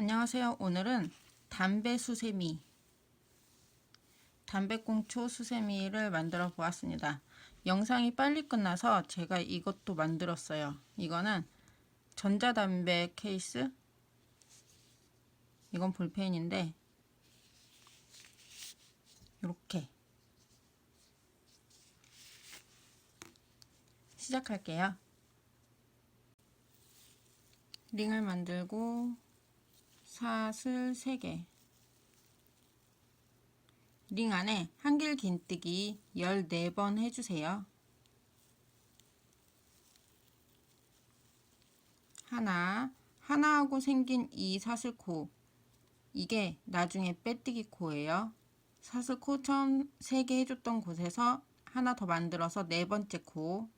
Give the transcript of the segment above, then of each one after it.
안녕하세요. 오늘은 담배 수세미, 담배꽁초 수세미를 만들어 보았습니다. 영상이 빨리 끝나서 제가 이것도 만들었어요. 이거는 전자담배 케이스, 이건 볼펜인데 이렇게 시작할게요. 링을 만들고 사슬 3개 링 안에 한길 긴뜨기 14번 해주세요. 하나, 하나하고 생긴 이 사슬코 이게 나중에 빼뜨기 코예요. 사슬코 처음 3개 해줬던 곳에서 하나 더 만들어서 네 번째 코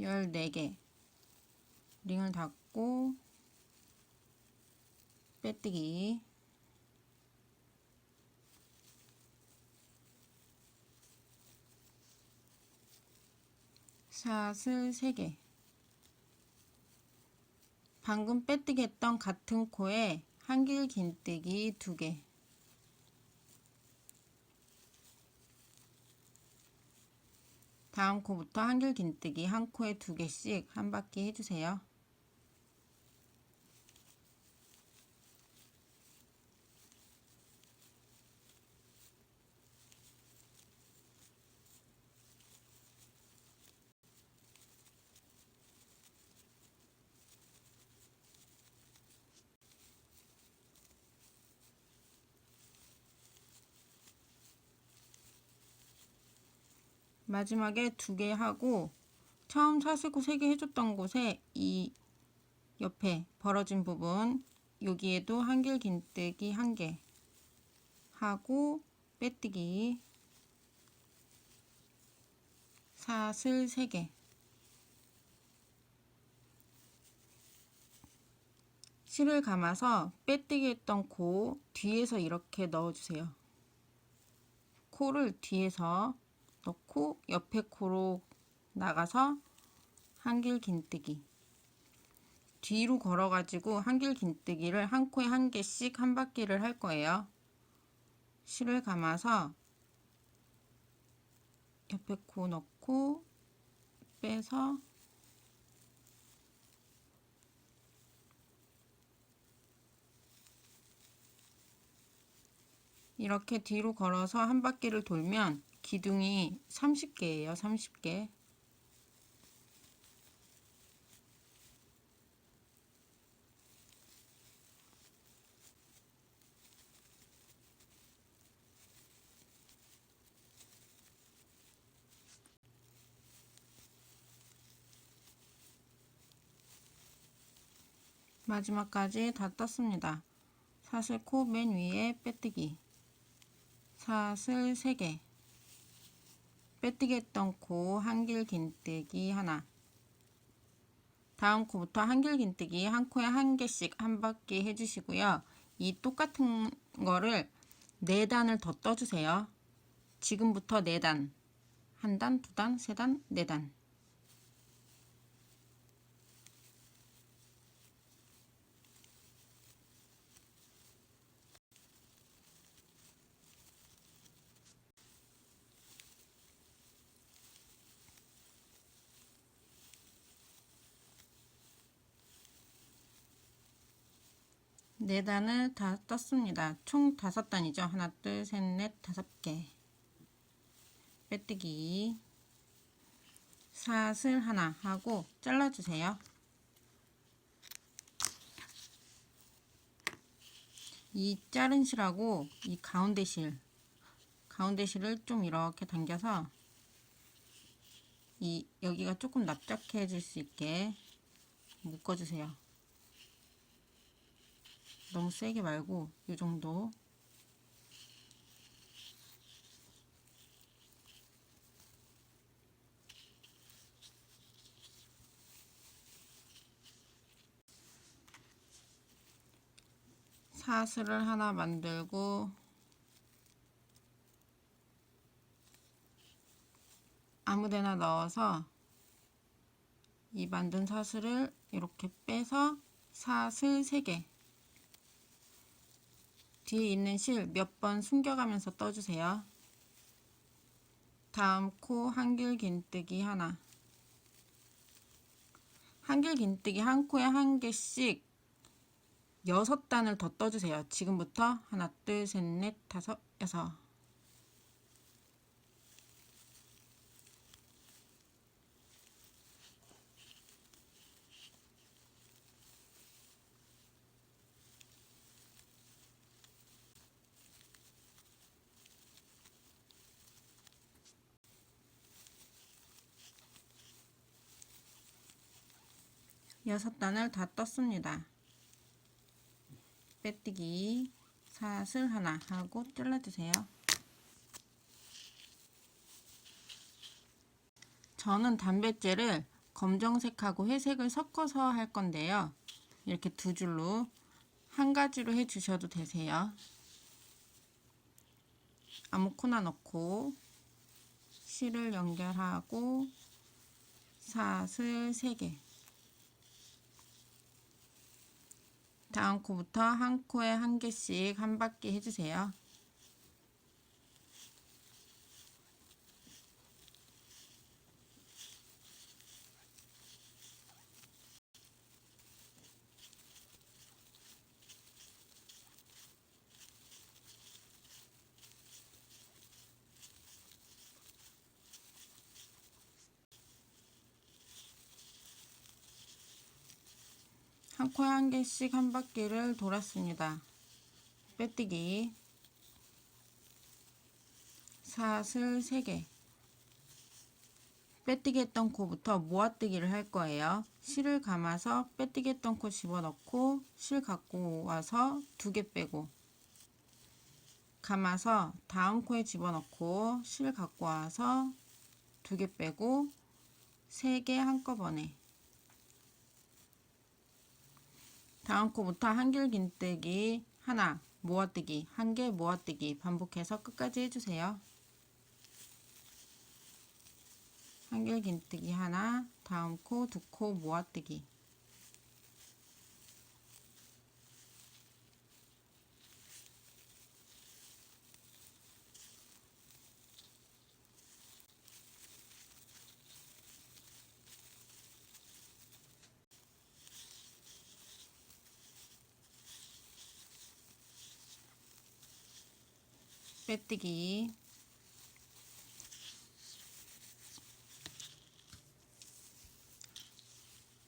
열네 개. 링을 닫고 빼뜨기. 샷을 3개. 방금 빼뜨기 했던 같은 코에 한길 긴뜨기 2개 다음 코부터 한길 긴뜨기 한 코에 두 개씩 한 바퀴 해주세요. 마지막에 두 개 하고 처음 사슬코 세 개 해줬던 곳에 이 옆에 벌어진 부분 여기에도 한길 긴뜨기 한 개 하고 빼뜨기 사슬 세개 실을 감아서 빼뜨기 했던 코 뒤에서 이렇게 넣어주세요. 코를 뒤에서 넣고 옆에 코로 나가서 한길 긴뜨기. 뒤로 걸어 가지고 한길 긴뜨기를 한 코에 한 개씩 한 바퀴를 할 거예요. 실을 감아서 옆에 코 넣고 빼서 이렇게 뒤로 걸어서 한 바퀴를 돌면 기둥이 30개예요. 30개. 마지막까지 다 떴습니다. 사슬 코 맨 위에 빼뜨기 사슬 3개 빼뜨기 했던 코 한길 긴뜨기 하나 다음 코부터 한길 긴뜨기 한 코에 한 개씩 한 바퀴 해주시고요. 이 똑같은 거를 네 단을 더 떠주세요. 지금부터 네 단. 한 단, 두 단, 세 단, 네 단. 네 단을 다 떴습니다. 총 다섯 단이죠. 하나, 둘, 셋, 넷, 다섯 개. 빼뜨기. 사슬 하나 하고 잘라주세요. 이 자른 실하고 이 가운데 실, 가운데 실을 좀 이렇게 당겨서 이 여기가 조금 납작해질 수 있게 묶어주세요. 너무 세게 말고 이 정도. 사슬을 하나 만들고 아무데나 넣어서 이 만든 사슬을 이렇게 빼서 사슬 3개. 뒤에 있는 실 몇 번 숨겨가면서 떠주세요. 다음 코 한길 긴뜨기 하나 한길 긴뜨기 한 코에 한 개씩 여섯 단을 더 떠주세요. 지금부터 하나, 둘, 셋, 넷, 다섯, 여섯. 여섯 단을 다 떴습니다. 빼뜨기 사슬 하나 하고 잘라주세요. 저는 담뱃재를 검정색하고 회색을 섞어서 할 건데요. 이렇게 두 줄로 한 가지로 해 주셔도 되세요. 아무거나 넣고 실을 연결하고 사슬 3개 다음 코부터 한 코에 한 개씩 한 바퀴 해주세요. 한 코에 한 개씩 한 바퀴를 돌았습니다. 빼뜨기 사슬 3개 빼뜨기 했던 코부터 모아뜨기를 할 거예요. 실을 감아서 빼뜨기 했던 코 집어넣고 실 갖고 와서 두 개 빼고 감아서 다음 코에 집어넣고 실 갖고 와서 두 개 빼고 세 개 한꺼번에 다음 코부터 한길 긴뜨기 하나 모아뜨기 한 개 모아뜨기 반복해서 끝까지 해주세요. 한길 긴뜨기 하나 다음 코 두 코 모아뜨기 빼뜨기.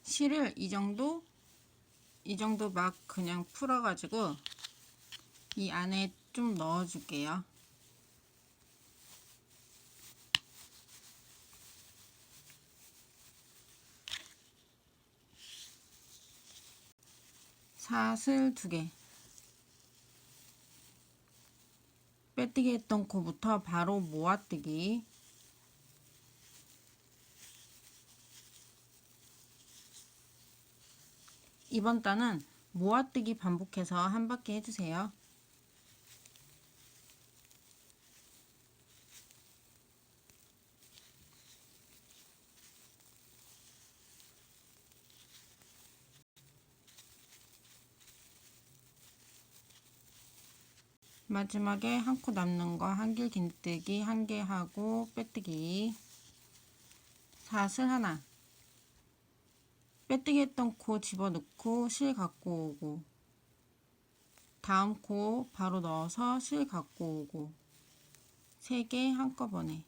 실을 이 정도 이 정도 막 그냥 풀어 가지고 이 안에 좀 넣어 줄게요. 사슬 두개 빼뜨기 했던 코부터 바로 모아뜨기 이번 단은 모아뜨기 반복해서 한 바퀴 해주세요. 마지막에 한 코 남는 거 한길 긴뜨기 한 개 하고 빼뜨기. 사슬 하나. 빼뜨기 했던 코 집어넣고 실 갖고 오고. 다음 코 바로 넣어서 실 갖고 오고. 세 개 한꺼번에.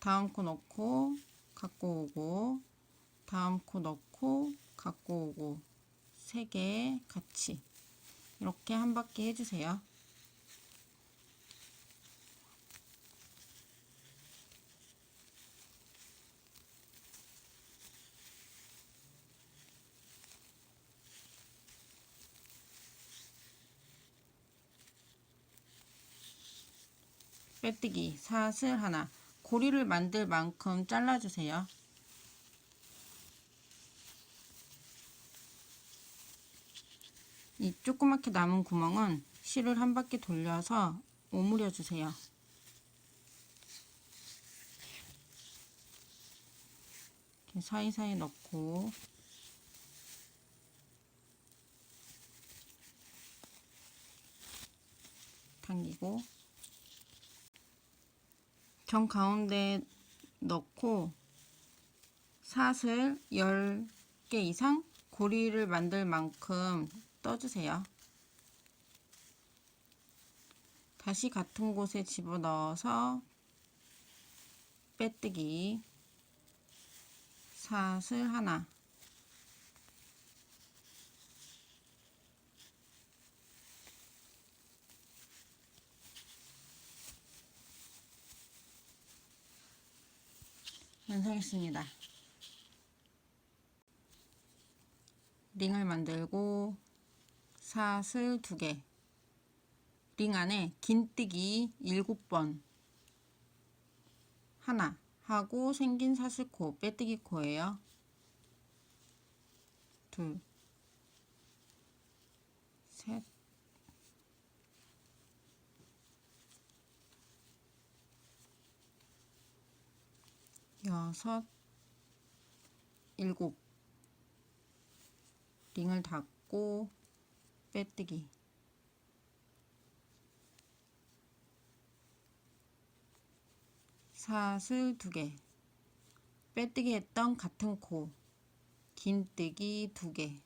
다음 코 넣고 갖고 오고. 다음 코 넣고 갖고 오고. 세 개 같이 이렇게 한 바퀴 해주세요. 빼뜨기 사슬 하나 고리를 만들 만큼 잘라주세요. 조그맣게 남은 구멍은 실을 한 바퀴 돌려서 오므려 주세요. 이렇게 사이사이 넣고 당기고 정 가운데 넣고 사슬 10개 이상 고리를 만들 만큼 떠주세요. 다시 같은 곳에 집어넣어서 빼뜨기 사슬 하나 완성했습니다. 링을 만들고 사슬 2개. 링 안에 긴뜨기 7번. 하나 하고 생긴 사슬코 빼뜨기 코예요. 둘, 셋, 여섯, 일곱. 링을 닫고 빼뜨기. 사슬 두 개. 빼뜨기 했던 같은 코 긴뜨기 두 개.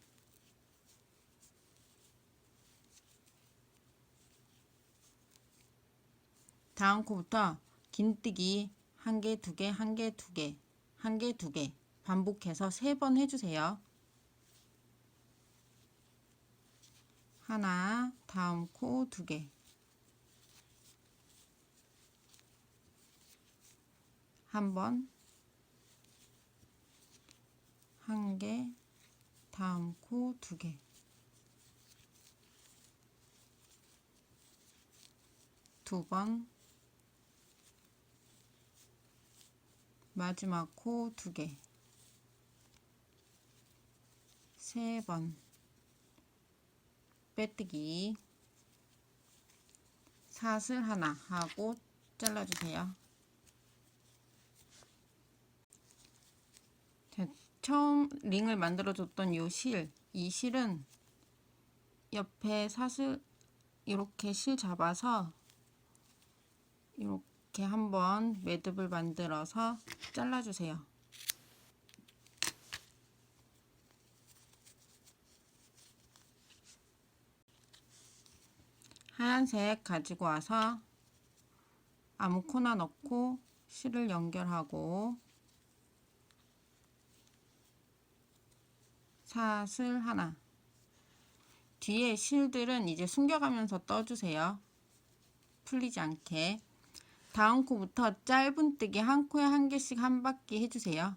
다음 코부터 긴뜨기 한 개, 두 개, 한 개, 두 개, 한 개, 두 개 반복해서 세 번 해주세요. 하나, 다음 코 두 개. 한 번, 한 개, 다음 코 두 개. 두 번, 마지막 코 두 개. 세 번. 빼뜨기. 사슬 하나 하고 잘라주세요. 자, 처음 링을 만들어줬던 요 실, 이 실은 옆에 사슬 이렇게 실 잡아서 이렇게 한번 매듭을 만들어서 잘라주세요. 하얀색 가지고 와서 아무 코나 넣고 실을 연결하고 사슬 하나 뒤에 실들은 이제 숨겨가면서 떠주세요. 풀리지 않게 다음 코부터 짧은뜨기 한 코에 한 개씩 한 바퀴 해주세요.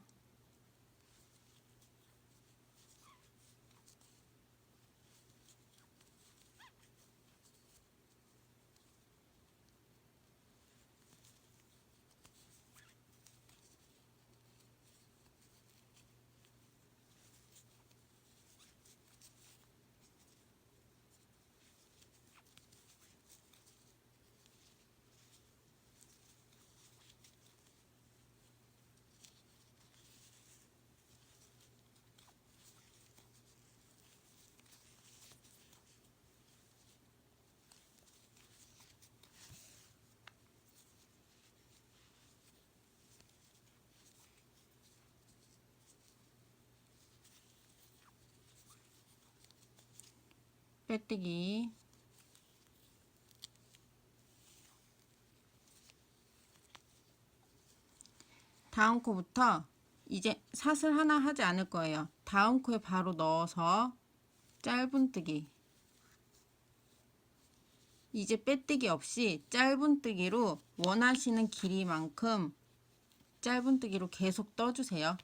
빼뜨기 다음 코부터 이제 사슬 하나 하지 않을 거예요. 다음 코에 바로 넣어서 짧은뜨기 이제 빼뜨기 없이 짧은뜨기로 원하시는 길이만큼 짧은뜨기로 계속 떠주세요.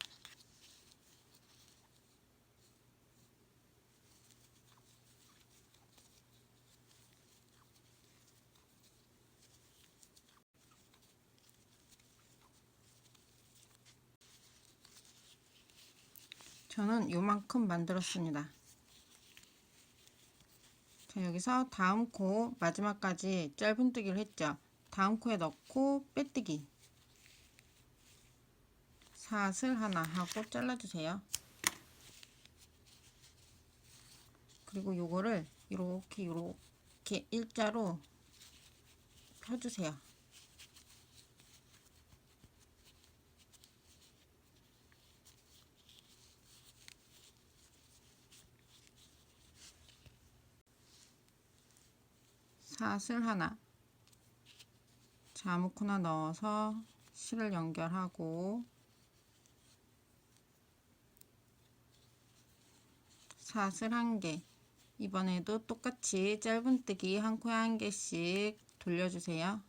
저는 요만큼 만들었습니다. 여기서 다음 코 마지막까지 짧은뜨기를 했죠. 다음 코에 넣고 빼뜨기 사슬 하나 하고 잘라주세요. 그리고 요거를 이렇게 이렇게 일자로 펴주세요. 사슬 하나 자, 아무거나 넣어서 실을 연결하고 사슬 한 개. 이번에도 똑같이 짧은뜨기 한 코에 한 개씩 돌려주세요.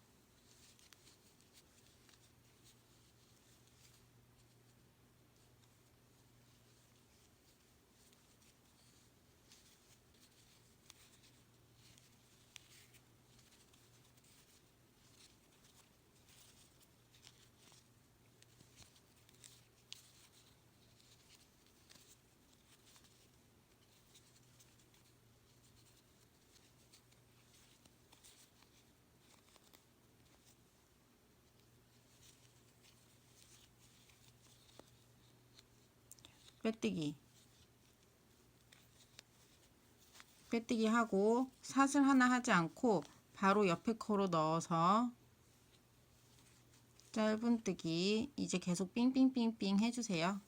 빼뜨기 빼뜨기 하고 사슬 하나 하지 않고 바로 옆에 코로 넣어서 짧은뜨기 이제 계속 삥삥삥삥 해주세요.